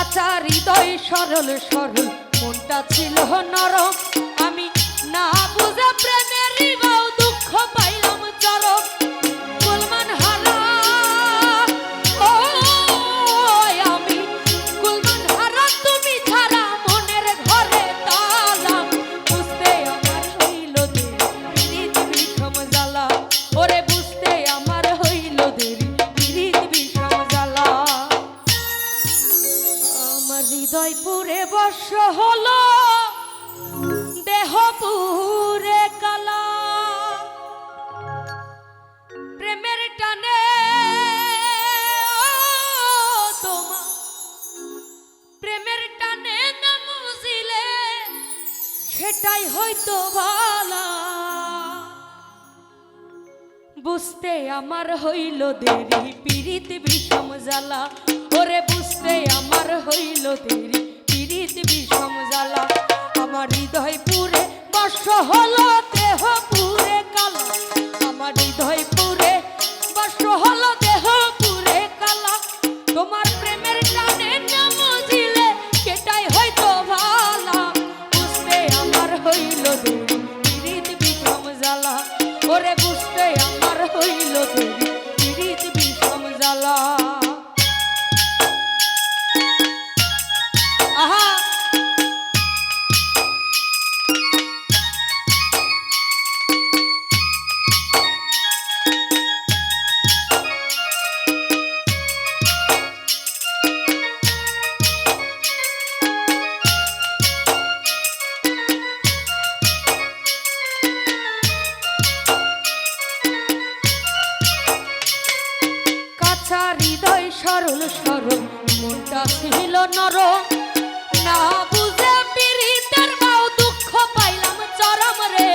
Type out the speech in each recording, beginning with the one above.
কাঁচা হৃদয় সরল সরল মনটা ছিল নরম। আমি না বুঝে প্রেমের দুঃখ পাইলাম আমার হৃদয় পুরে বর্ষ হলো দেহ পুরে কালা। প্রেমের টানে, ও তোমার প্রেমের টানে না মুজিলে সেটাই হয়তো ভালা বুঝতে আমার হইল দেরি, পীড়িত, বিষম, জ্বালা। ওরে বুঝতে আমার হইল দেরি। পীড়িত বিষম জ্বালা। আমার হৃদয় পুরে বর্ষ হলো দেহ পুরে কালা। আমার হৃদয় পুরে বর্ষ হলো দেহ পুরে কালা। তোমার প্রেমের টানে না মজিলে সেটাই হয়তো ভালা। বুঝতে আমার হইল দেরি। হৃদয় সরল সরল, মনটা ছিল নরম। না বুঝে পীড়িতের বাউ দুঃখ পাইলাম চরম রে।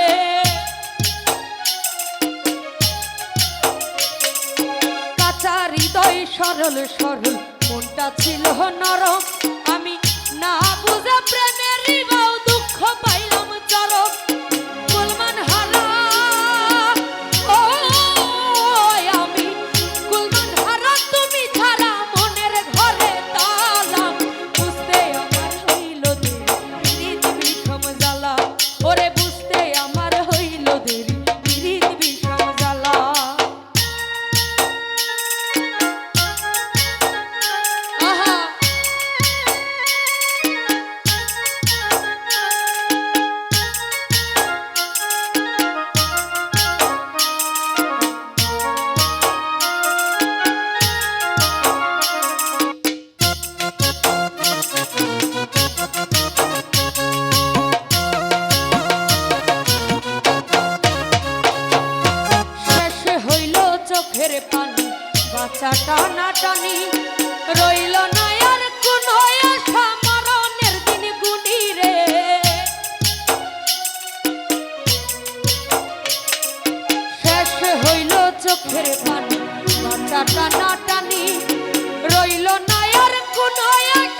কাঁচা হৃদয় সরল সরল, মনটা ছিল নরম। আমি না বুঝে বাচ্চা টানা টানি। রইল না আর কোন আশা রে। শেষ হইল চোখের পানি টানাটানি রইল না আর কোন আশা